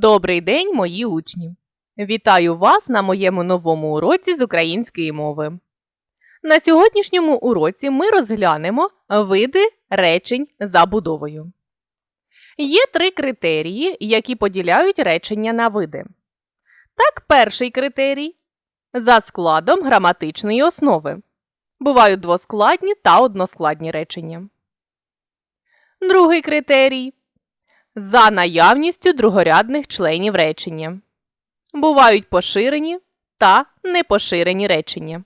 Добрий день, мої учні! Вітаю вас на моєму новому уроці з української мови. На сьогоднішньому уроці ми розглянемо види речень за будовою. Є три критерії, які поділяють речення на види. Так, перший критерій за складом граматичної основи. Бувають двоскладні та односкладні речення. Другий критерій за наявністю другорядних членів речення. Бувають поширені та непоширені речення.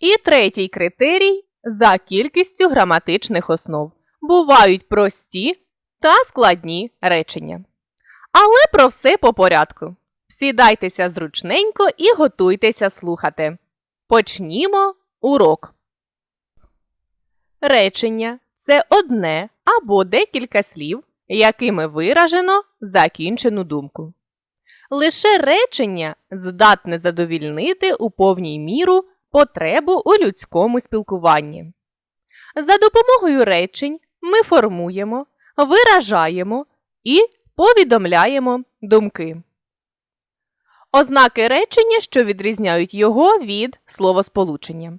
І третій критерій за кількістю граматичних основ. Бувають прості та складні речення. Але про все по порядку. Сідайтеся зручненько і готуйтеся слухати. Почнімо урок. Речення це одне або декілька слів, якими виражено закінчену думку. Лише речення здатне задовільнити у повній міру потребу у людському спілкуванні. За допомогою речень ми формуємо, виражаємо і повідомляємо думки. Ознаки речення, що відрізняють його від словосполучення.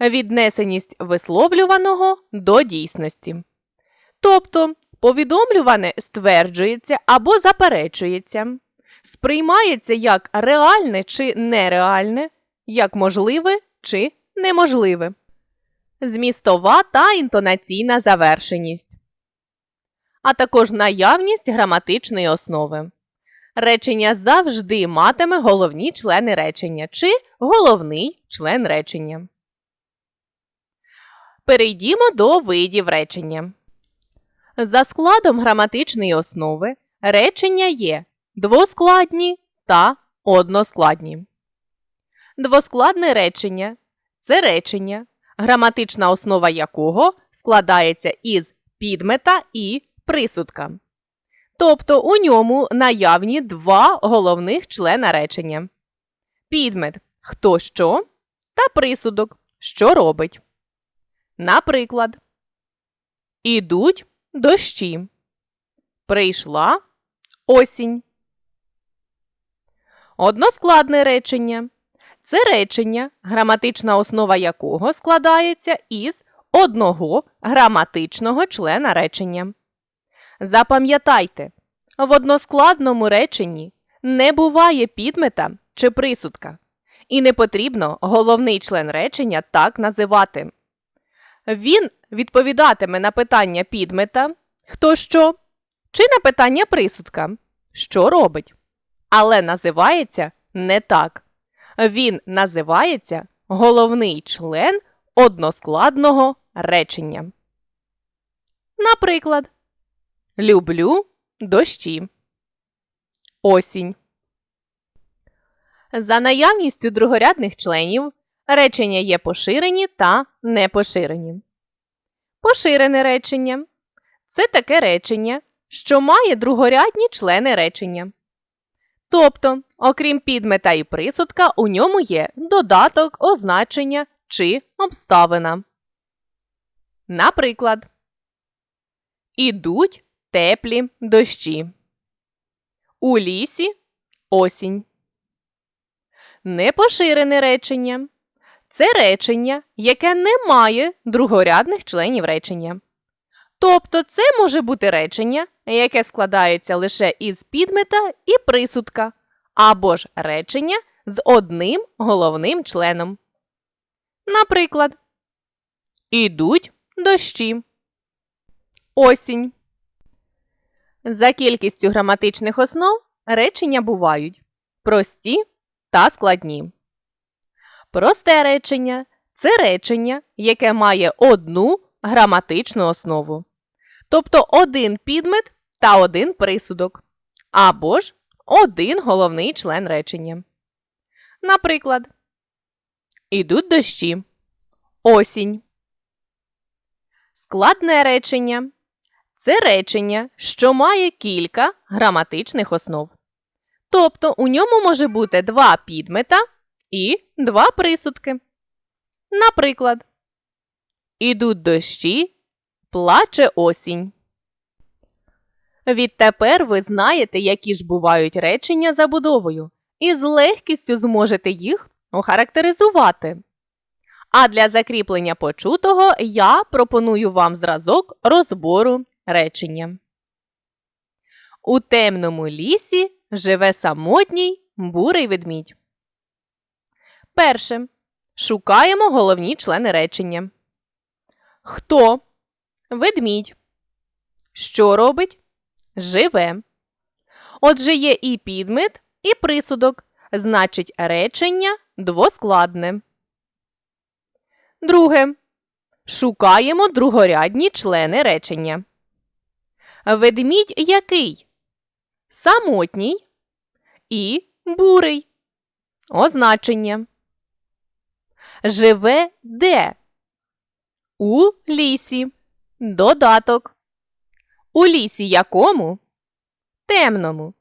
Віднесеність висловлюваного до дійсності. Тобто повідомлюване стверджується або заперечується, сприймається як реальне чи нереальне, як можливе чи неможливе. Змістова та інтонаційна завершеність, а також наявність граматичної основи. Речення завжди матиме головні члени речення чи головний член речення. Перейдімо до видів речення. За складом граматичної основи речення є двоскладні та односкладні. Двоскладне речення це речення, граматична основа якого складається із підмета і присудка. Тобто у ньому наявні два головних члена речення. Підмет хто що та присудок що робить. Наприклад, ідуть дощі. Прийшла осінь. Односкладне речення. Це речення, граматична основа якого складається із одного граматичного члена речення. Запам'ятайте, в односкладному реченні не буває підмета чи присудка, і не потрібно головний член речення так називати. Він відповідатиме на питання підмета хто що, чи на питання присудка що робить. Але називається не так. Він називається головний член односкладного речення. Наприклад, люблю дощі. Осінь. За наявністю другорядних членів речення є поширені та непоширені. Поширене речення це таке речення, що має другорядні члени речення. Тобто, окрім підмета і присудка, у ньому є додаток, означення чи обставина. Наприклад, Ідуть теплі дощі. У лісі осінь. Непоширене речення це речення, яке не має другорядних членів речення. Тобто це може бути речення, яке складається лише із підмета і присудка, або ж речення з одним головним членом. Наприклад, Ідуть дощі. Осінь. За кількістю граматичних основ речення бувають прості та складні. Просте речення це речення, яке має одну граматичну основу. Тобто один підмет та один присудок. Або ж один головний член речення. Наприклад, Ідуть дощі. Осінь. Складне речення це речення, що має кілька граматичних основ. Тобто у ньому може бути два підмета і два присудки. Наприклад, Ідуть дощі, плаче осінь. Відтепер ви знаєте, які ж бувають речення забудовою, і з легкістю зможете їх охарактеризувати. А для закріплення почутого я пропоную вам зразок розбору речення. У темному лісі живе самотній бурий ведмідь. Перше. Шукаємо головні члени речення. Хто? Ведмідь. Що робить? Живе. Отже, є і підмет, і присудок. Значить, речення двоскладне. Друге. Шукаємо другорядні члени речення. Ведмідь який? Самотній і бурий. Означення. Живе де? У лісі. Додаток. У лісі якому? Темному.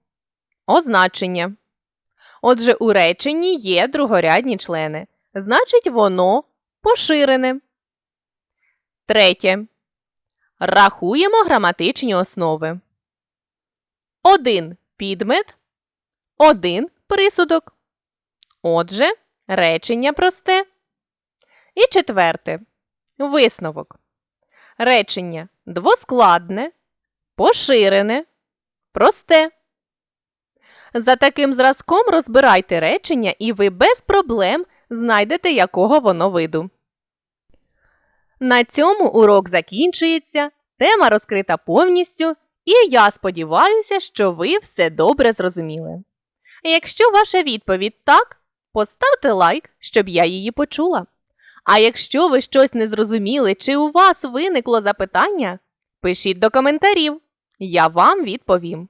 Означення. Отже, у реченні є другорядні члени. Значить, воно поширене. Третє. Рахуємо граматичні основи. Один підмет. Один присудок. Отже, речення просте. І четверте. Висновок. Речення двоскладне, поширене, просте. За таким зразком розбирайте речення, і ви без проблем знайдете, якого воно виду. На цьому урок закінчується, тема розкрита повністю, і я сподіваюся, що ви все добре зрозуміли. Якщо ваша відповідь так, поставте лайк, щоб я її почула. А якщо ви щось не зрозуміли чи у вас виникло запитання, пишіть до коментарів, я вам відповім.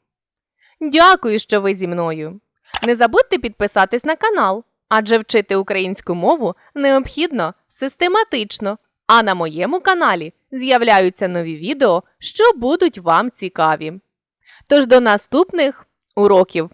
Дякую, що ви зі мною. Не забудьте підписатись на канал, адже вчити українську мову необхідно систематично, а на моєму каналі з'являються нові відео, що будуть вам цікаві. Тож до наступних уроків!